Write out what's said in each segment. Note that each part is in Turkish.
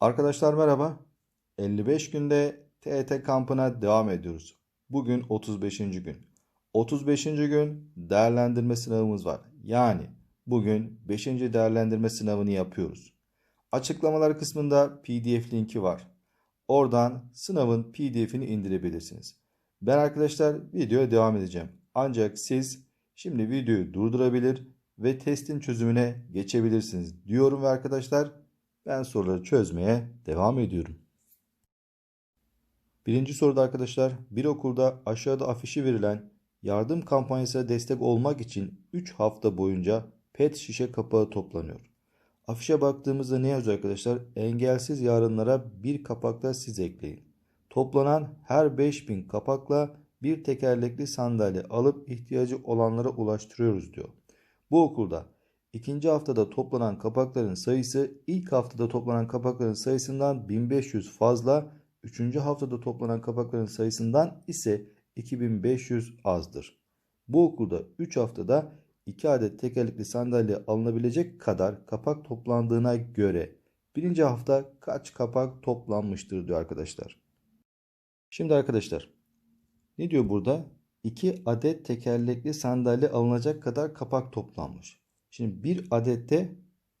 Arkadaşlar merhaba. 55 günde TET kampına devam ediyoruz. Bugün 35. gün. 35. gün değerlendirme sınavımız var. Yani bugün 5. değerlendirme sınavını yapıyoruz. Açıklamalar kısmında PDF linki var. Oradan sınavın PDF'ini indirebilirsiniz. Ben arkadaşlar videoya devam edeceğim. Ancak siz şimdi videoyu durdurabilir ve testin çözümüne geçebilirsiniz diyorum ve arkadaşlar ben soruları çözmeye devam ediyorum. Birinci soruda arkadaşlar bir okulda aşağıda afişi verilen yardım kampanyasına destek olmak için 3 hafta boyunca pet şişe kapağı toplanıyor. Afişe baktığımızda ne yazıyor arkadaşlar? Engelsiz yarınlara bir kapakla siz ekleyin. Toplanan her 5000 kapakla bir tekerlekli sandalye alıp ihtiyacı olanlara ulaştırıyoruz diyor. Bu okulda ikinci haftada toplanan kapakların sayısı ilk haftada toplanan kapakların sayısından 1500 fazla, üçüncü haftada toplanan kapakların sayısından ise 2500 azdır. Bu okulda 3 haftada 2 adet tekerlekli sandalye alınabilecek kadar kapak toplandığına göre birinci hafta kaç kapak toplanmıştır diyor arkadaşlar. Şimdi arkadaşlar ne diyor burada? 2 adet tekerlekli sandalye alınacak kadar kapak toplanmış. Şimdi bir adette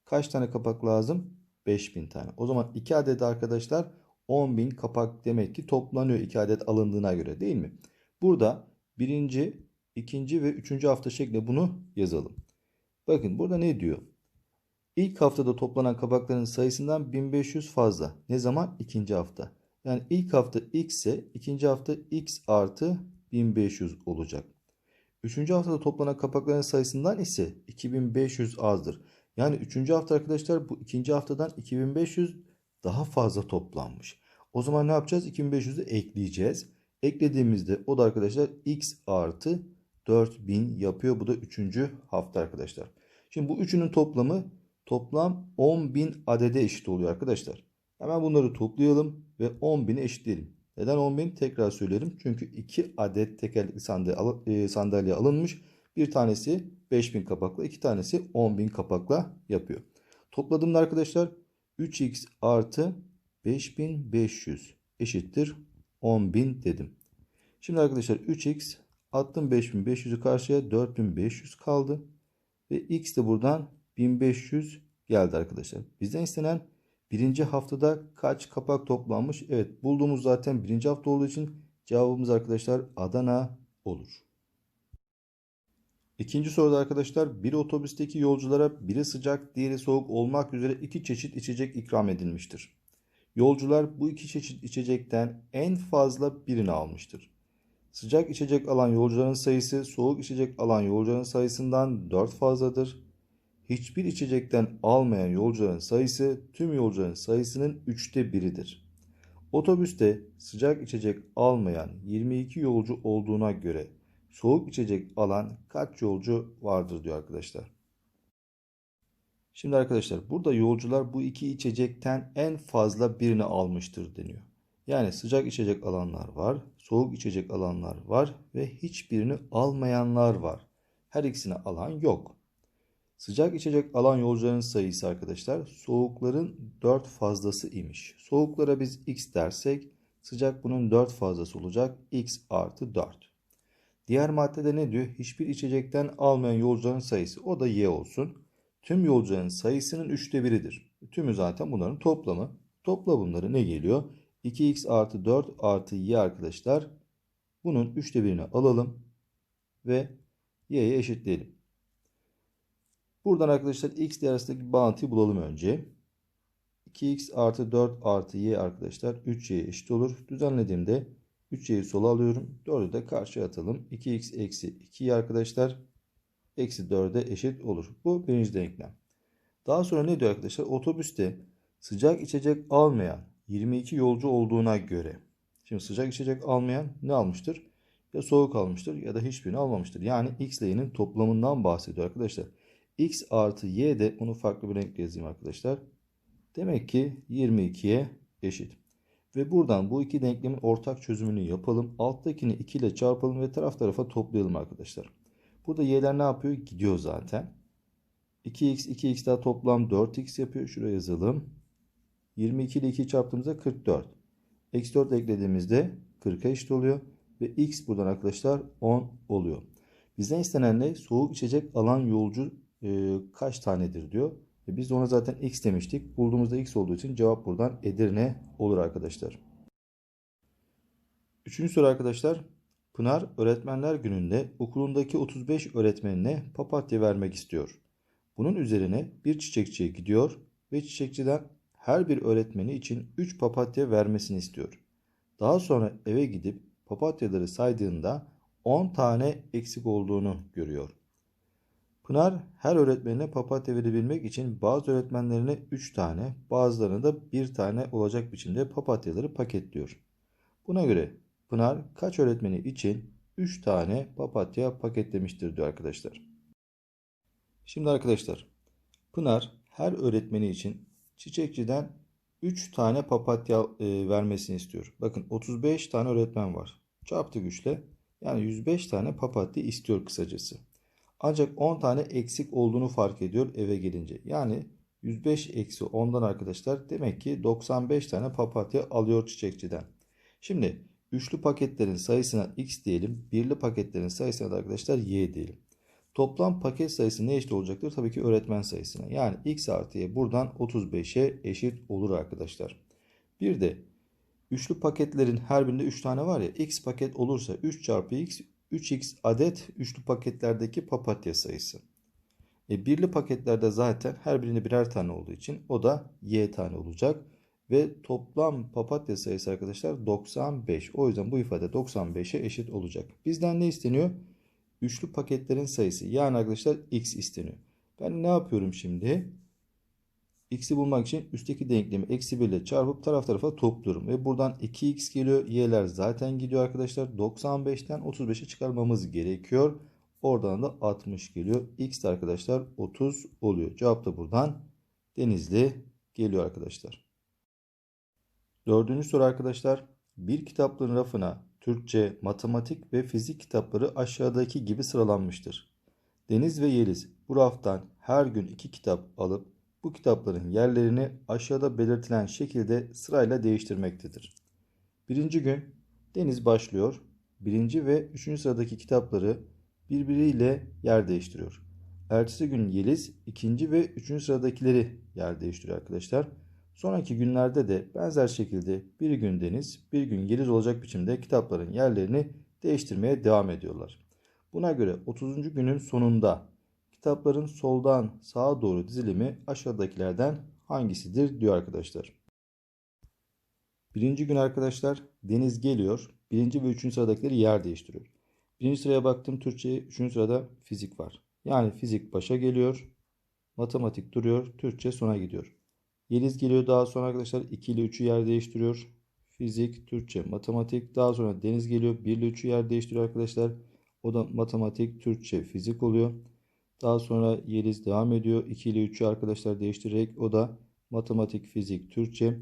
kaç tane kapak lazım? 5000 tane. O zaman 2 adet arkadaşlar 10.000 kapak demek ki toplanıyor 2 adet alındığına göre değil mi? Burada birinci, ikinci ve üçüncü hafta şeklinde bunu yazalım. Bakın burada ne diyor? İlk haftada toplanan kapakların sayısından 1500 fazla. Ne zaman? İkinci hafta. Yani ilk hafta x ise ikinci hafta x artı 1500 olacak. Üçüncü haftada toplanan kapakların sayısından ise 2500 azdır. Yani üçüncü hafta arkadaşlar bu ikinci haftadan 2500 daha fazla toplanmış. O zaman ne yapacağız? 2500'ü ekleyeceğiz. Eklediğimizde o da arkadaşlar x artı 4000 yapıyor. Bu da üçüncü hafta arkadaşlar. Şimdi bu üçünün toplamı toplam 10.000 adede eşit oluyor arkadaşlar. Hemen bunları toplayalım ve 10.000'e eşitleyelim. Neden 10.000? Tekrar söylerim. Çünkü 2 adet tekerlekli sandalye, sandalye alınmış. Bir tanesi 5000 kapakla, iki tanesi 10.000 kapakla yapıyor. Topladığımda arkadaşlar 3x artı 5500 eşittir 10.000 dedim. Şimdi arkadaşlar 3x attım 5500'ü karşıya 4500 kaldı. Ve x de buradan 1500 geldi arkadaşlar. Bizden istenen birinci haftada kaç kapak toplanmış? Evet bulduğumuz zaten birinci hafta olduğu için cevabımız arkadaşlar Adana olur. İkinci soruda arkadaşlar bir otobüsteki yolculara biri sıcak diğeri soğuk olmak üzere iki çeşit içecek ikram edilmiştir. Yolcular bu iki çeşit içecekten en fazla birini almıştır. Sıcak içecek alan yolcuların sayısı soğuk içecek alan yolcuların sayısından 4 fazladır. Hiçbir içecekten almayan yolcuların sayısı tüm yolcuların sayısının 3'te biridir. Otobüste sıcak içecek almayan 22 yolcu olduğuna göre soğuk içecek alan kaç yolcu vardır diyor arkadaşlar. Şimdi arkadaşlar burada yolcular bu iki içecekten en fazla birini almıştır deniyor. Yani sıcak içecek alanlar var, soğuk içecek alanlar var ve hiçbirini almayanlar var. Her ikisini alan yok. Sıcak içecek alan yolcuların sayısı arkadaşlar soğukların 4 fazlası imiş. Soğuklara biz x dersek sıcak bunun 4 fazlası olacak x artı 4. Diğer maddede ne diyor? Hiçbir içecekten almayan yolcuların sayısı o da y olsun. Tüm yolcuların sayısının 3'te biridir. Tümü zaten bunların toplamı. Topla bunları ne geliyor? 2x artı 4 artı y arkadaşlar. Bunun 3'te birini alalım ve y'ye eşitleyelim. Buradan arkadaşlar x ile arasındaki bağıntıyı bulalım önce. 2x artı 4 artı y arkadaşlar 3y'ye eşit olur. Düzenlediğimde 3y'yi sola alıyorum. 4'ü de karşıya atalım. 2x eksi 2y arkadaşlar eksi 4'e eşit olur. Bu birinci denklem. Daha sonra ne diyor arkadaşlar? Otobüste sıcak içecek almayan 22 yolcu olduğuna göre. Şimdi sıcak içecek almayan ne almıştır? Ya soğuk almıştır ya da hiçbirini almamıştır. Yani x ile y'nin toplamından bahsediyor arkadaşlar. X artı y de onu farklı bir renkle yazayım arkadaşlar. Demek ki 22'ye eşit. Ve buradan bu iki denklemin ortak çözümünü yapalım. Alttakini 2 ile çarpalım ve taraf tarafa toplayalım arkadaşlar. Burada y'ler ne yapıyor? Gidiyor zaten. 2x 2x daha toplam 4x yapıyor. Şuraya yazalım. 22 ile 2'yi çarptığımızda 44. Eksi 4 eklediğimizde 40'a eşit oluyor. Ve x buradan arkadaşlar 10 oluyor. Bizden istenen ne? Soğuk içecek alan yolcu e, kaç tanedir diyor. E biz de ona zaten x demiştik. Bulduğumuzda x olduğu için cevap buradan Edirne olur arkadaşlar. Üçüncü soru arkadaşlar. Pınar öğretmenler gününde okulundaki 35 öğretmenine papatya vermek istiyor. Bunun üzerine bir çiçekçiye gidiyor ve çiçekçiden her bir öğretmeni için 3 papatya vermesini istiyor. Daha sonra eve gidip papatyaları saydığında 10 tane eksik olduğunu görüyor. Pınar her öğretmenine papatya verebilmek için bazı öğretmenlerine 3 tane, bazılarına da 1 tane olacak biçimde papatyaları paketliyor. Buna göre Pınar kaç öğretmeni için 3 tane papatya paketlemiştir diyor arkadaşlar. Şimdi arkadaşlar Pınar her öğretmeni için çiçekçiden 3 tane papatya e, vermesini istiyor. Bakın 35 tane öğretmen var. Çarptı güçle yani 105 tane papatya istiyor kısacası. Ancak 10 tane eksik olduğunu fark ediyor eve gelince. Yani 105 eksi 10'dan arkadaşlar demek ki 95 tane papatya alıyor çiçekçiden. Şimdi üçlü paketlerin sayısına x diyelim. Birli paketlerin sayısına da arkadaşlar y diyelim. Toplam paket sayısı ne eşit olacaktır? Tabii ki öğretmen sayısına. Yani x artı y buradan 35'e eşit olur arkadaşlar. Bir de üçlü paketlerin her birinde 3 tane var ya x paket olursa 3 çarpı x 3x adet üçlü paketlerdeki papatya sayısı. E, birli paketlerde zaten her birinde birer tane olduğu için o da y tane olacak. Ve toplam papatya sayısı arkadaşlar 95. O yüzden bu ifade 95'e eşit olacak. Bizden ne isteniyor? Üçlü paketlerin sayısı. Yani arkadaşlar x isteniyor. Ben ne yapıyorum şimdi? X'i bulmak için üstteki denklemi eksi 1 ile çarpıp taraf tarafa topluyorum. Ve buradan 2x geliyor. y'ler zaten gidiyor arkadaşlar. 95'ten 35'e çıkarmamız gerekiyor. Oradan da 60 geliyor. x de arkadaşlar 30 oluyor. Cevap da buradan Denizli geliyor arkadaşlar. Dördüncü soru arkadaşlar. Bir kitaplığın rafına Türkçe, matematik ve fizik kitapları aşağıdaki gibi sıralanmıştır. Deniz ve Yeliz bu raftan her gün iki kitap alıp bu kitapların yerlerini aşağıda belirtilen şekilde sırayla değiştirmektedir. Birinci gün Deniz başlıyor. Birinci ve üçüncü sıradaki kitapları birbiriyle yer değiştiriyor. Ertesi gün Yeliz ikinci ve üçüncü sıradakileri yer değiştiriyor arkadaşlar. Sonraki günlerde de benzer şekilde bir gün Deniz, bir gün Yeliz olacak biçimde kitapların yerlerini değiştirmeye devam ediyorlar. Buna göre 30. günün sonunda kitapların soldan sağa doğru dizilimi aşağıdakilerden hangisidir diyor arkadaşlar. Birinci gün arkadaşlar Deniz geliyor. Birinci ve üçüncü sıradakileri yer değiştiriyor. Birinci sıraya baktım Türkçe, üçüncü sırada fizik var. Yani fizik başa geliyor. Matematik duruyor. Türkçe sona gidiyor. Yeliz geliyor daha sonra arkadaşlar 2 ile 3'ü yer değiştiriyor. Fizik, Türkçe, matematik. Daha sonra Deniz geliyor 1 ile 3'ü yer değiştiriyor arkadaşlar. O da matematik, Türkçe, fizik oluyor. Daha sonra Yeliz devam ediyor. 2 ile 3'ü arkadaşlar değiştirerek o da matematik, fizik, Türkçe.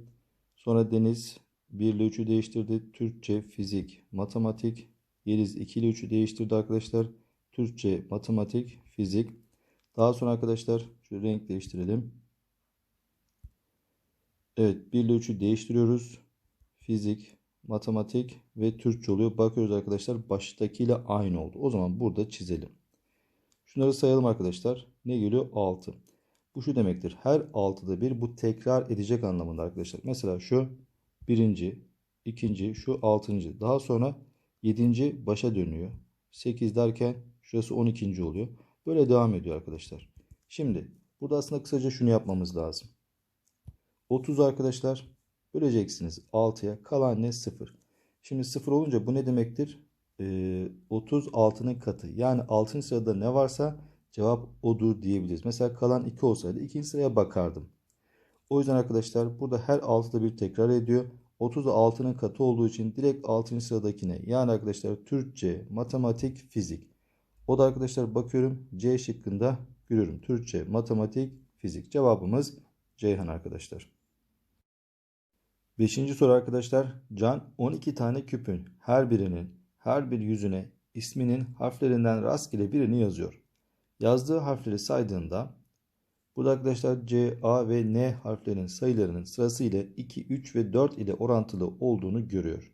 Sonra Deniz 1 ile 3'ü değiştirdi. Türkçe, fizik, matematik. Yeliz 2 ile 3'ü değiştirdi arkadaşlar. Türkçe, matematik, fizik. Daha sonra arkadaşlar şu renk değiştirelim. Evet 1 ile 3'ü değiştiriyoruz. Fizik, matematik ve Türkçe oluyor. Bakıyoruz arkadaşlar baştakiyle aynı oldu. O zaman burada çizelim. Şunları sayalım arkadaşlar. Ne geliyor? 6. Bu şu demektir. Her 6'da bir bu tekrar edecek anlamında arkadaşlar. Mesela şu birinci, ikinci, şu altıncı. Daha sonra yedinci başa dönüyor. 8 derken şurası 12. oluyor. Böyle devam ediyor arkadaşlar. Şimdi burada aslında kısaca şunu yapmamız lazım. 30 arkadaşlar böleceksiniz 6'ya. Kalan ne? 0. Şimdi 0 olunca bu ne demektir? Ee, 30 6'nın katı. Yani 6. sırada ne varsa cevap odur diyebiliriz. Mesela kalan 2 olsaydı 2. sıraya bakardım. O yüzden arkadaşlar burada her 6'da bir tekrar ediyor. 30 6'nın katı olduğu için direkt 6. sıradakine yani arkadaşlar Türkçe, matematik, fizik. O da arkadaşlar bakıyorum C şıkkında görüyorum. Türkçe, matematik, fizik. Cevabımız Ceyhan arkadaşlar. Beşinci soru arkadaşlar. Can 12 tane küpün her birinin her bir yüzüne isminin harflerinden rastgele birini yazıyor. Yazdığı harfleri saydığında burada arkadaşlar C, A ve N harflerinin sayılarının sırasıyla 2, 3 ve 4 ile orantılı olduğunu görüyor.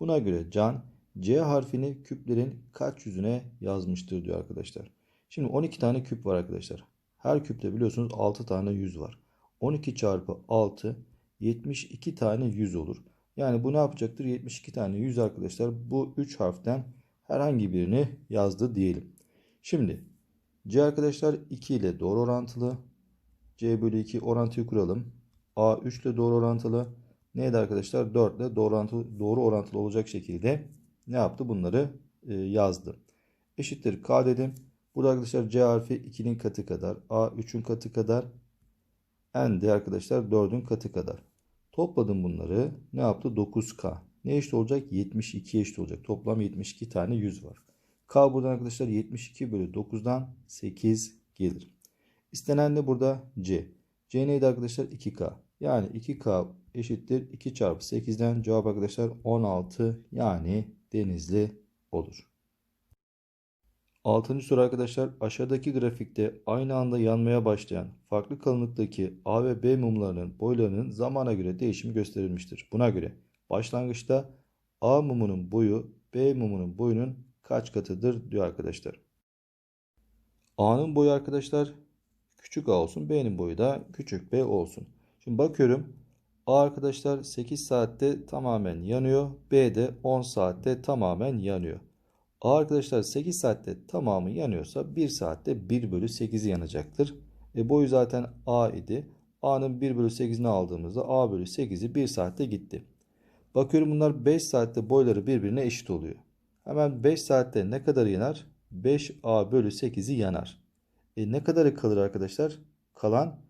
Buna göre Can C harfini küplerin kaç yüzüne yazmıştır diyor arkadaşlar. Şimdi 12 tane küp var arkadaşlar. Her küpte biliyorsunuz 6 tane yüz var. 12 çarpı 6 72 tane 100 olur. Yani bu ne yapacaktır? 72 tane 100 arkadaşlar. Bu 3 harften herhangi birini yazdı diyelim. Şimdi C arkadaşlar 2 ile doğru orantılı. C bölü 2 orantıyı kuralım. A 3 ile doğru orantılı. Neydi arkadaşlar? 4 ile doğru orantılı, doğru orantılı olacak şekilde ne yaptı? Bunları e, yazdı. Eşittir K dedim. Burada arkadaşlar C harfi 2'nin katı kadar. A 3'ün katı kadar. N de arkadaşlar 4'ün katı kadar. Topladım bunları. Ne yaptı? 9K. Ne eşit olacak? 72 eşit olacak. Toplam 72 tane 100 var. K buradan arkadaşlar 72 bölü 9'dan 8 gelir. İstenen de burada C. C neydi arkadaşlar? 2K. Yani 2K eşittir 2 çarpı 8'den cevap arkadaşlar 16 yani denizli olur. Altıncı soru arkadaşlar aşağıdaki grafikte aynı anda yanmaya başlayan farklı kalınlıktaki A ve B mumlarının boylarının zamana göre değişimi gösterilmiştir. Buna göre başlangıçta A mumunun boyu B mumunun boyunun kaç katıdır diyor arkadaşlar. A'nın boyu arkadaşlar küçük A olsun B'nin boyu da küçük B olsun. Şimdi bakıyorum A arkadaşlar 8 saatte tamamen yanıyor B de 10 saatte tamamen yanıyor. A arkadaşlar 8 saatte tamamı yanıyorsa 1 saatte 1 bölü 8'i yanacaktır. E boyu zaten A idi. A'nın 1 bölü 8'ini aldığımızda A bölü 8'i 1 saatte gitti. Bakıyorum bunlar 5 saatte boyları birbirine eşit oluyor. Hemen 5 saatte ne kadar yanar? 5A bölü 8'i yanar. E ne kadarı kalır arkadaşlar? Kalan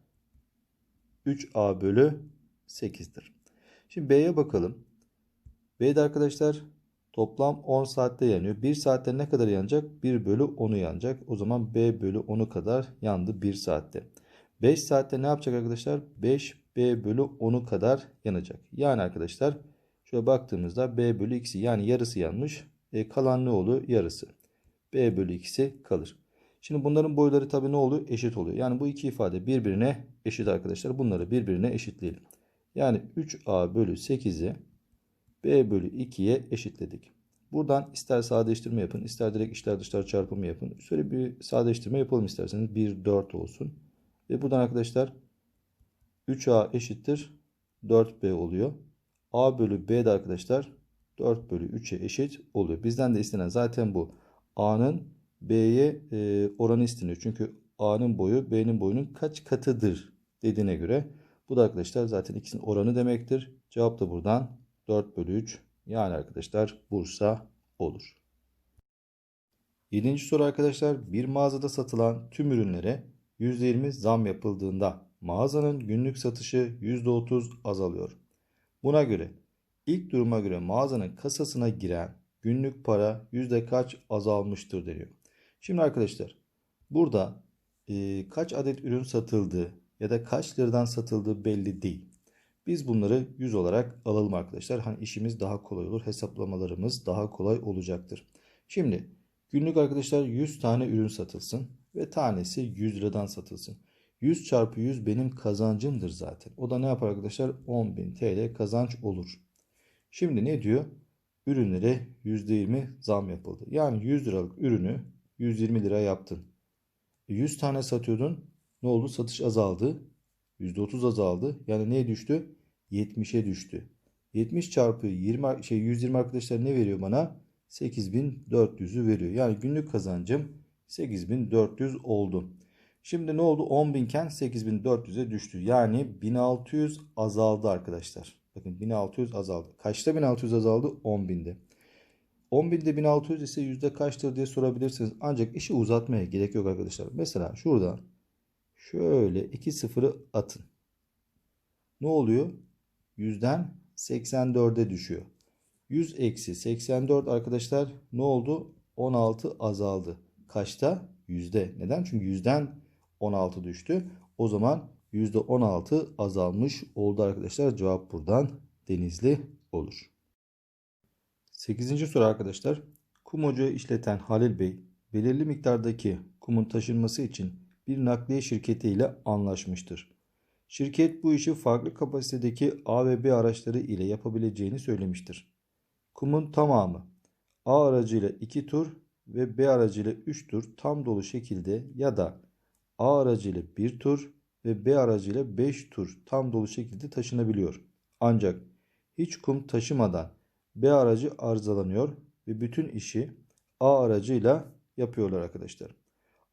3A bölü 8'dir. Şimdi B'ye bakalım. B'de arkadaşlar Toplam 10 saatte yanıyor. 1 saatte ne kadar yanacak? 1 bölü 10'u yanacak. O zaman B bölü 10'u kadar yandı 1 saatte. 5 saatte ne yapacak arkadaşlar? 5 B bölü 10'u kadar yanacak. Yani arkadaşlar şöyle baktığımızda B bölü x'i yani yarısı yanmış. E, kalan ne oluyor? Yarısı. B bölü x'i kalır. Şimdi bunların boyları tabii ne oluyor? Eşit oluyor. Yani bu iki ifade birbirine eşit arkadaşlar. Bunları birbirine eşitleyelim. Yani 3A bölü 8'i b bölü 2'ye eşitledik. Buradan ister sadeleştirme yapın, ister direkt içler dışlar çarpımı yapın. Şöyle bir sadeleştirme yapalım isterseniz. 1, 4 olsun. Ve buradan arkadaşlar 3a eşittir 4b oluyor. a bölü b de arkadaşlar 4 bölü 3'e eşit oluyor. Bizden de istenen zaten bu. a'nın b'ye e, oranı isteniyor. Çünkü a'nın boyu b'nin boyunun kaç katıdır dediğine göre. Bu da arkadaşlar zaten ikisinin oranı demektir. Cevap da buradan 4 bölü 3 yani arkadaşlar Bursa olur. Yedinci soru arkadaşlar bir mağazada satılan tüm ürünlere %20 zam yapıldığında mağazanın günlük satışı %30 azalıyor. Buna göre ilk duruma göre mağazanın kasasına giren günlük para yüzde kaç azalmıştır deniyor. Şimdi arkadaşlar burada e, kaç adet ürün satıldığı ya da kaç liradan satıldığı belli değil. Biz bunları 100 olarak alalım arkadaşlar. Hani işimiz daha kolay olur. Hesaplamalarımız daha kolay olacaktır. Şimdi günlük arkadaşlar 100 tane ürün satılsın ve tanesi 100 liradan satılsın. 100 çarpı 100 benim kazancımdır zaten. O da ne yapar arkadaşlar? 10.000 TL kazanç olur. Şimdi ne diyor? Ürünlere %20 zam yapıldı. Yani 100 liralık ürünü 120 lira yaptın. 100 e, tane satıyordun. Ne oldu? Satış azaldı. %30 azaldı. Yani neye düştü? 70'e düştü. 70 çarpı 20 şey 120 arkadaşlar ne veriyor bana? 8400'ü veriyor. Yani günlük kazancım 8400 oldu. Şimdi ne oldu? 10.000 iken 8400'e düştü. Yani 1600 azaldı arkadaşlar. Bakın 1600 azaldı. Kaçta 1600 azaldı? 10.000'de. 10.000'de 1600 ise yüzde kaçtır diye sorabilirsiniz. Ancak işi uzatmaya gerek yok arkadaşlar. Mesela şurada şöyle 2 sıfırı atın. Ne oluyor? 100'den 84'e düşüyor. 100 eksi 84 arkadaşlar ne oldu? 16 azaldı. Kaçta? Yüzde. Neden? Çünkü yüzden 16 düştü. O zaman yüzde 16 azalmış oldu arkadaşlar. Cevap buradan Denizli olur. 8. soru arkadaşlar. Kum ocağı işleten Halil Bey belirli miktardaki kumun taşınması için bir nakliye şirketi ile anlaşmıştır. Şirket bu işi farklı kapasitedeki A ve B araçları ile yapabileceğini söylemiştir. Kumun tamamı A aracıyla 2 tur ve B aracıyla 3 tur tam dolu şekilde ya da A aracıyla 1 tur ve B aracıyla 5 tur tam dolu şekilde taşınabiliyor. Ancak hiç kum taşımadan B aracı arızalanıyor ve bütün işi A aracıyla yapıyorlar arkadaşlar.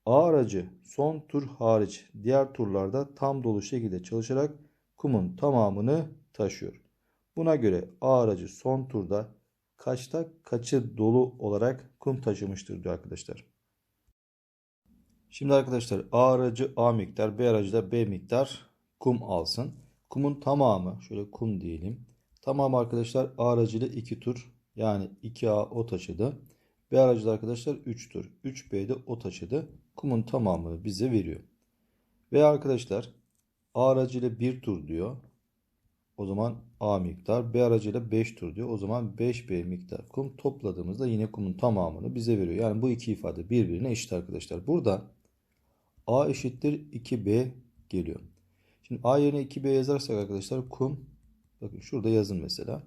A aracı son tur hariç diğer turlarda tam dolu şekilde çalışarak kumun tamamını taşıyor. Buna göre A aracı son turda kaçta kaçı dolu olarak kum taşımıştır diyor arkadaşlar. Şimdi arkadaşlar A aracı A miktar, B aracı da B miktar kum alsın. Kumun tamamı, şöyle kum diyelim. Tamam arkadaşlar A aracıyla 2 tur yani 2A o taşıdı. B aracı da arkadaşlar 3 tur. 3B de o taşıdı. Kumun tamamını bize veriyor. Ve arkadaşlar A aracıyla 1 tur diyor. O zaman A miktar. B aracıyla 5 tur diyor. O zaman 5B miktar kum topladığımızda yine kumun tamamını bize veriyor. Yani bu iki ifade birbirine eşit arkadaşlar. Burada A eşittir 2B geliyor. Şimdi A yerine 2B yazarsak arkadaşlar kum bakın şurada yazın mesela.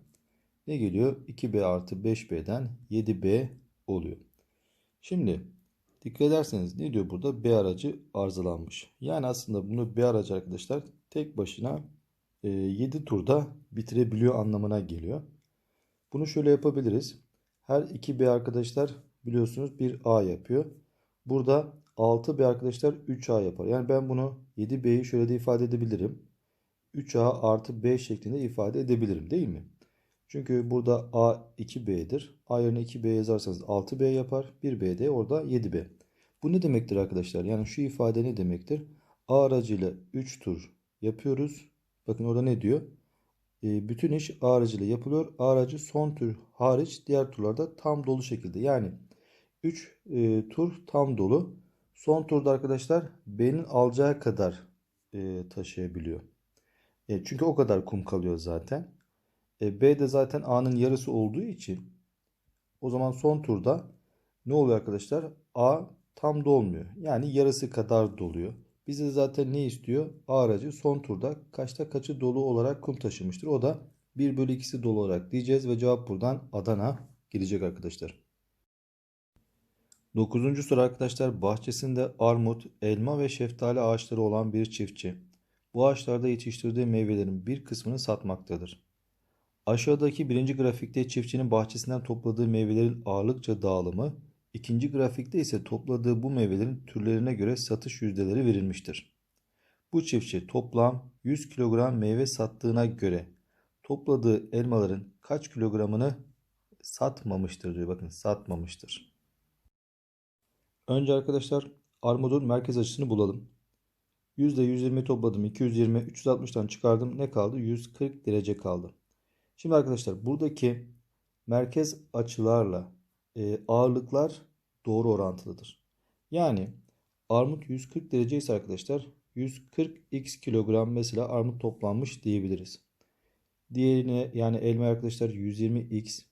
Ne geliyor? 2B artı 5B'den 7B oluyor. Şimdi dikkat ederseniz ne diyor burada? B aracı arızalanmış. Yani aslında bunu B aracı arkadaşlar tek başına 7 turda bitirebiliyor anlamına geliyor. Bunu şöyle yapabiliriz. Her 2B arkadaşlar biliyorsunuz bir A yapıyor. Burada 6B arkadaşlar 3A yapar. Yani ben bunu 7B'yi şöyle de ifade edebilirim. 3A artı B şeklinde ifade edebilirim değil mi? Çünkü burada A 2B'dir. A yerine 2B yazarsanız 6B yapar. 1B de orada 7B. Bu ne demektir arkadaşlar? Yani şu ifade ne demektir? A aracıyla 3 tur yapıyoruz. Bakın orada ne diyor? E, bütün iş A aracıyla yapılıyor. A aracı son tur hariç diğer turlarda tam dolu şekilde. Yani 3 e, tur tam dolu. Son turda arkadaşlar B'nin alacağı kadar e, taşıyabiliyor. E, çünkü o kadar kum kalıyor zaten. E, B de zaten A'nın yarısı olduğu için o zaman son turda ne oluyor arkadaşlar? A tam dolmuyor. Yani yarısı kadar doluyor. Bize zaten ne istiyor? A aracı son turda kaçta kaçı dolu olarak kum taşımıştır. O da 1 bölü 2'si dolu olarak diyeceğiz ve cevap buradan Adana gelecek arkadaşlar. 9. soru arkadaşlar bahçesinde armut, elma ve şeftali ağaçları olan bir çiftçi. Bu ağaçlarda yetiştirdiği meyvelerin bir kısmını satmaktadır. Aşağıdaki birinci grafikte çiftçinin bahçesinden topladığı meyvelerin ağırlıkça dağılımı, ikinci grafikte ise topladığı bu meyvelerin türlerine göre satış yüzdeleri verilmiştir. Bu çiftçi toplam 100 kilogram meyve sattığına göre topladığı elmaların kaç kilogramını satmamıştır diyor. Bakın satmamıştır. Önce arkadaşlar armudun merkez açısını bulalım. %120 topladım. 220, 360'tan çıkardım. Ne kaldı? 140 derece kaldı. Şimdi arkadaşlar buradaki merkez açılarla e, ağırlıklar doğru orantılıdır. Yani armut 140 derece ise arkadaşlar 140 x kilogram mesela armut toplanmış diyebiliriz. Diğerine yani elma arkadaşlar 120 x.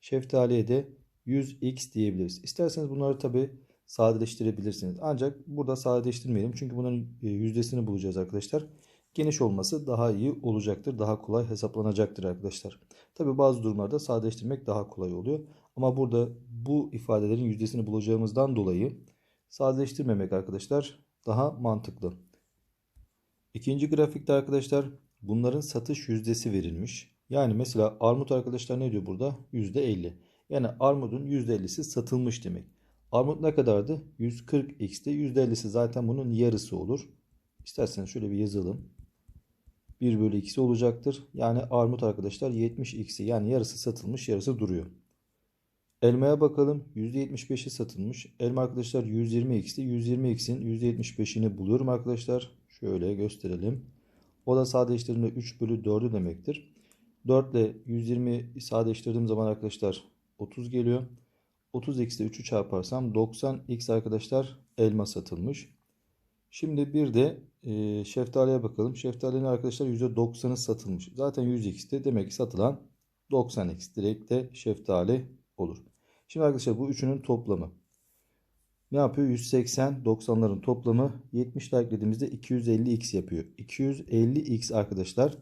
Şeftaliye de 100 x diyebiliriz. İsterseniz bunları tabi sadeleştirebilirsiniz. Ancak burada sadeleştirmeyelim. Çünkü bunun e, yüzdesini bulacağız arkadaşlar. Geniş olması daha iyi olacaktır. Daha kolay hesaplanacaktır arkadaşlar. Tabi bazı durumlarda sadeleştirmek daha kolay oluyor. Ama burada bu ifadelerin yüzdesini bulacağımızdan dolayı sadeleştirmemek arkadaşlar daha mantıklı. İkinci grafikte arkadaşlar bunların satış yüzdesi verilmiş. Yani mesela armut arkadaşlar ne diyor burada? %50. Yani armudun %50'si satılmış demek. Armut ne kadardı? 140x'te %50'si zaten bunun yarısı olur. İsterseniz şöyle bir yazalım. 1 bölü 2'si olacaktır. Yani armut arkadaşlar 70x'i yani yarısı satılmış yarısı duruyor. Elmaya bakalım. %75'i satılmış. Elma arkadaşlar 120x'ti. 120x'in %75'ini buluyorum arkadaşlar. Şöyle gösterelim. O da sadeleştirdiğimde 3 bölü 4'ü demektir. 4 ile 120 sadeleştirdiğim zaman arkadaşlar 30 geliyor. 30 x'te 3'ü çarparsam 90x arkadaşlar elma satılmış. Şimdi bir de e, şeftaliye bakalım. Şeftalinin arkadaşlar %90'ı satılmış. Zaten 100x'te demek ki satılan 90x. Direkt de şeftali olur. Şimdi arkadaşlar bu üçünün toplamı. Ne yapıyor? 180 90'ların toplamı 70 like eklediğimizde 250x yapıyor. 250x arkadaşlar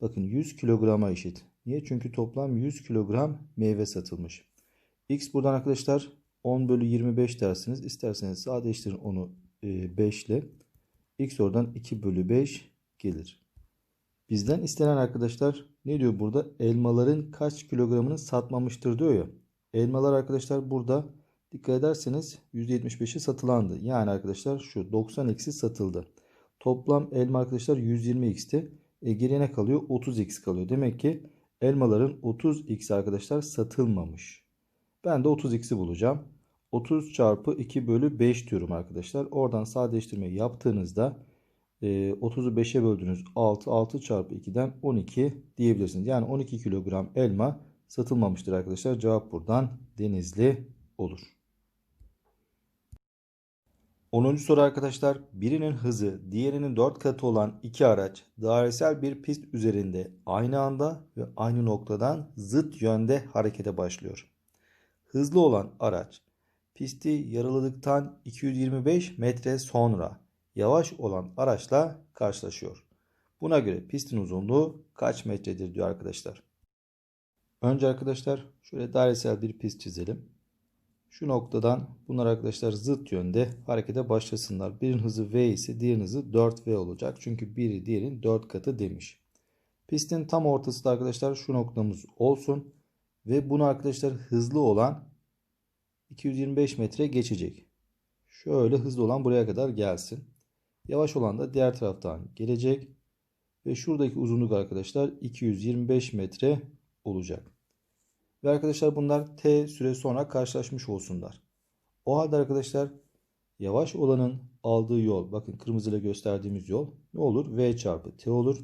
bakın 100 kilograma eşit. Niye? Çünkü toplam 100 kilogram meyve satılmış. X buradan arkadaşlar 10 bölü 25 dersiniz. İsterseniz sadeleştirin onu 5 ile. X oradan 2 bölü 5 gelir. Bizden istenen arkadaşlar ne diyor burada? Elmaların kaç kilogramını satmamıştır diyor ya. Elmalar arkadaşlar burada dikkat ederseniz %75'i satılandı. Yani arkadaşlar şu 90x'i satıldı. Toplam elma arkadaşlar 120x'ti. E, geriye kalıyor? 30x kalıyor. Demek ki elmaların 30x arkadaşlar satılmamış. Ben de 30x'i bulacağım. 30 çarpı 2 bölü 5 diyorum arkadaşlar. Oradan sadeleştirme yaptığınızda 30'u 5'e böldünüz 6. 6 çarpı 2'den 12 diyebilirsiniz. Yani 12 kilogram elma satılmamıştır arkadaşlar. Cevap buradan Denizli olur. 10. soru arkadaşlar. Birinin hızı diğerinin 4 katı olan iki araç dairesel bir pist üzerinde aynı anda ve aynı noktadan zıt yönde harekete başlıyor. Hızlı olan araç pisti yarıladıktan 225 metre sonra yavaş olan araçla karşılaşıyor. Buna göre pistin uzunluğu kaç metredir diyor arkadaşlar. Önce arkadaşlar şöyle dairesel bir pist çizelim. Şu noktadan bunlar arkadaşlar zıt yönde harekete başlasınlar. Birinin hızı v ise diğerinin hızı 4v olacak. Çünkü biri diğerinin 4 katı demiş. Pistin tam ortası da arkadaşlar şu noktamız olsun. Ve bunu arkadaşlar hızlı olan 225 metre geçecek. Şöyle hızlı olan buraya kadar gelsin. Yavaş olan da diğer taraftan gelecek. Ve şuradaki uzunluk arkadaşlar 225 metre olacak. Ve arkadaşlar bunlar t süre sonra karşılaşmış olsunlar. O halde arkadaşlar yavaş olanın aldığı yol bakın kırmızıyla gösterdiğimiz yol ne olur? V çarpı t olur.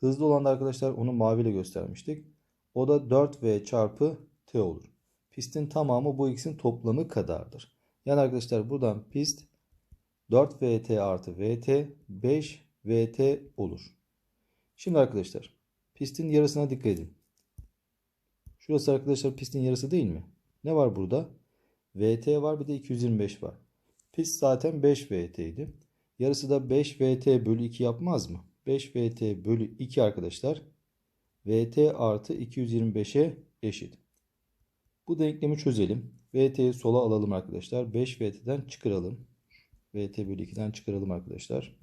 Hızlı olan da arkadaşlar onu maviyle göstermiştik. O da 4V çarpı t olur. Pistin tamamı bu x'in toplamı kadardır. Yani arkadaşlar buradan pist 4VT artı VT 5VT olur. Şimdi arkadaşlar pistin yarısına dikkat edin. Şurası arkadaşlar pistin yarısı değil mi? Ne var burada? VT var bir de 225 var. Pist zaten 5 VT idi. Yarısı da 5 VT bölü 2 yapmaz mı? 5 VT bölü 2 arkadaşlar VT artı 225'e eşit. Bu denklemi çözelim. VT'yi sola alalım arkadaşlar. 5 VT'den çıkaralım. VT bölü 2'den çıkaralım arkadaşlar.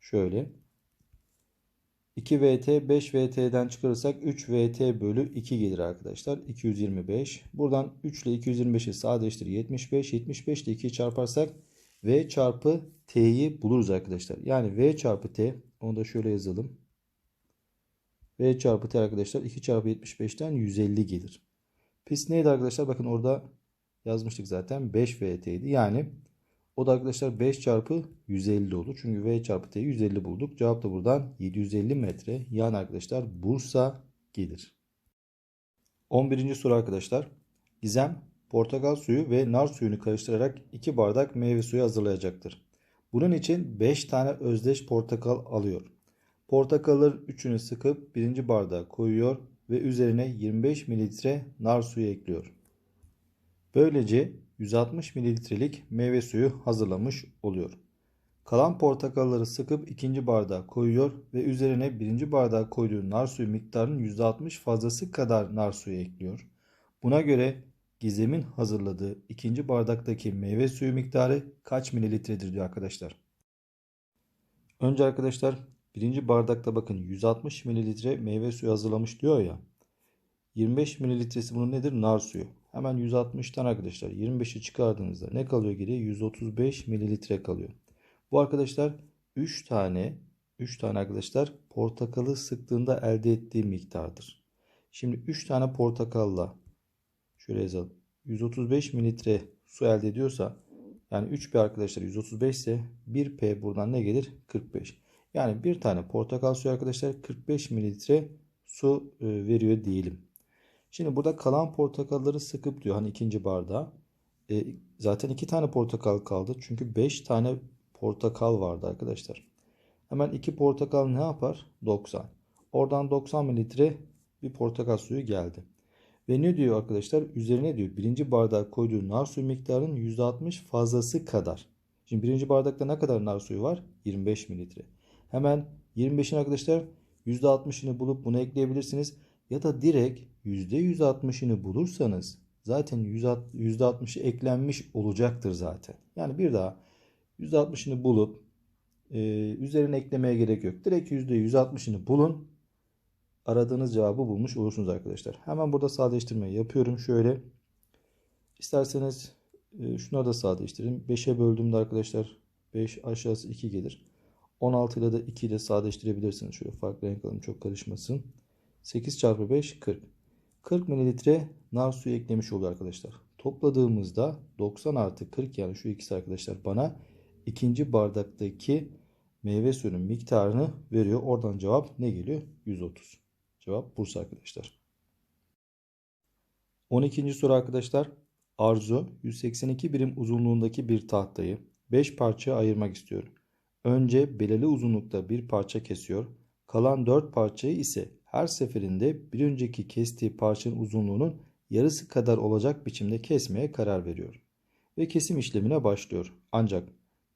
Şöyle. 2 VT 5 VT'den çıkarırsak 3 VT bölü 2 gelir arkadaşlar. 225. Buradan 3 ile 225'i sadeleştir 75. 75 ile 2'yi çarparsak V çarpı T'yi buluruz arkadaşlar. Yani V çarpı T onu da şöyle yazalım. V çarpı T arkadaşlar 2 çarpı 75'ten 150 gelir. Pist neydi arkadaşlar? Bakın orada yazmıştık zaten 5 VT'ydi. Yani o da arkadaşlar 5 çarpı 150 olur. Çünkü V çarpı T 150 bulduk. Cevap da buradan 750 metre. Yani arkadaşlar Bursa gelir. 11. soru arkadaşlar. Gizem portakal suyu ve nar suyunu karıştırarak 2 bardak meyve suyu hazırlayacaktır. Bunun için 5 tane özdeş portakal alıyor. Portakalların üçünü sıkıp birinci bardağa koyuyor ve üzerine 25 mililitre nar suyu ekliyor. Böylece 160 mililitrelik meyve suyu hazırlamış oluyor. Kalan portakalları sıkıp ikinci bardağa koyuyor ve üzerine birinci bardağa koyduğu nar suyu miktarının %60 fazlası kadar nar suyu ekliyor. Buna göre Gizem'in hazırladığı ikinci bardaktaki meyve suyu miktarı kaç mililitredir diyor arkadaşlar. Önce arkadaşlar birinci bardakta bakın 160 mililitre meyve suyu hazırlamış diyor ya. 25 mililitresi bunun nedir? Nar suyu. Hemen 160'tan arkadaşlar 25'i çıkardığınızda ne kalıyor geriye? 135 mililitre kalıyor. Bu arkadaşlar 3 tane 3 tane arkadaşlar portakalı sıktığında elde ettiği miktardır. Şimdi 3 tane portakalla şöyle yazalım. 135 mililitre su elde ediyorsa yani 3P arkadaşlar 135 ise 1P buradan ne gelir? 45. Yani bir tane portakal suyu arkadaşlar 45 mililitre su e, veriyor diyelim. Şimdi burada kalan portakalları sıkıp diyor hani ikinci bardağa. E, zaten iki tane portakal kaldı. Çünkü 5 tane portakal vardı arkadaşlar. Hemen 2 portakal ne yapar? 90. Oradan 90 mililitre bir portakal suyu geldi. Ve ne diyor arkadaşlar? Üzerine diyor birinci bardağa koyduğu nar suyu miktarının %60 fazlası kadar. Şimdi birinci bardakta ne kadar nar suyu var? 25 mililitre. Hemen 25'in arkadaşlar %60'ını bulup bunu ekleyebilirsiniz. Ya da direkt %160'ını bulursanız zaten %60'ı eklenmiş olacaktır zaten. Yani bir daha %60'ını bulup e, üzerine eklemeye gerek yok. Direkt %160'ını bulun. Aradığınız cevabı bulmuş olursunuz arkadaşlar. Hemen burada sadeleştirmeyi yapıyorum. Şöyle isterseniz e, şuna da sadeleştirin. 5'e böldüğümde arkadaşlar 5 aşağısı 2 gelir. 16 ile de 2 ile sadeleştirebilirsiniz. Şöyle farklı renk alalım çok karışmasın. 8 çarpı 5 40. 40 mililitre nar suyu eklemiş oluyor arkadaşlar. Topladığımızda 90 artı 40 yani şu ikisi arkadaşlar bana ikinci bardaktaki meyve suyunun miktarını veriyor. Oradan cevap ne geliyor? 130. Cevap Bursa arkadaşlar. 12. soru arkadaşlar. Arzu 182 birim uzunluğundaki bir tahtayı 5 parçaya ayırmak istiyor. Önce belirli uzunlukta bir parça kesiyor. Kalan 4 parçayı ise her seferinde bir önceki kestiği parçanın uzunluğunun yarısı kadar olacak biçimde kesmeye karar veriyor. Ve kesim işlemine başlıyor. Ancak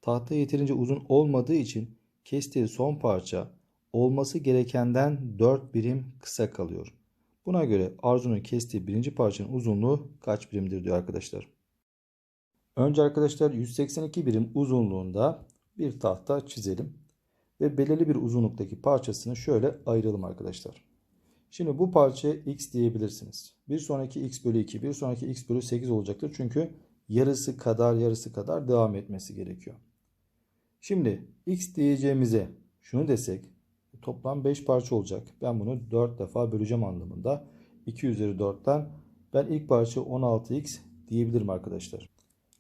tahta yeterince uzun olmadığı için kestiği son parça olması gerekenden 4 birim kısa kalıyor. Buna göre Arzu'nun kestiği birinci parçanın uzunluğu kaç birimdir diyor arkadaşlar. Önce arkadaşlar 182 birim uzunluğunda bir tahta çizelim. Ve belirli bir uzunluktaki parçasını şöyle ayıralım arkadaşlar. Şimdi bu parçaya x diyebilirsiniz. Bir sonraki x bölü 2, bir sonraki x bölü 8 olacaktır. Çünkü yarısı kadar yarısı kadar devam etmesi gerekiyor. Şimdi x diyeceğimize şunu desek toplam 5 parça olacak. Ben bunu 4 defa böleceğim anlamında. 2 üzeri 4'ten ben ilk parça 16x diyebilirim arkadaşlar.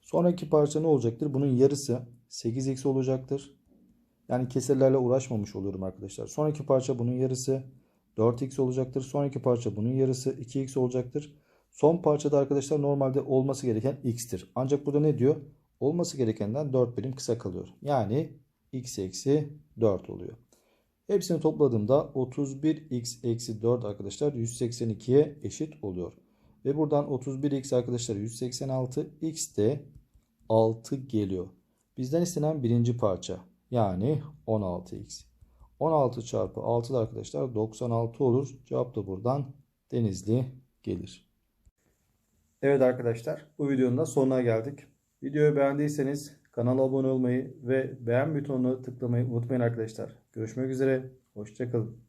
Sonraki parça ne olacaktır? Bunun yarısı 8x olacaktır. Yani kesirlerle uğraşmamış oluyorum arkadaşlar. Sonraki parça bunun yarısı 4x olacaktır. Sonraki parça bunun yarısı 2x olacaktır. Son parçada arkadaşlar normalde olması gereken x'tir. Ancak burada ne diyor? Olması gerekenden 4 birim kısa kalıyor. Yani x eksi 4 oluyor. Hepsini topladığımda 31x eksi 4 arkadaşlar 182'ye eşit oluyor. Ve buradan 31x arkadaşlar 186 x de 6 geliyor. Bizden istenen birinci parça yani 16x. 16 çarpı 6 da arkadaşlar 96 olur. Cevap da buradan Denizli gelir. Evet arkadaşlar bu videonun da sonuna geldik. Videoyu beğendiyseniz kanala abone olmayı ve beğen butonuna tıklamayı unutmayın arkadaşlar. Görüşmek üzere. Hoşçakalın.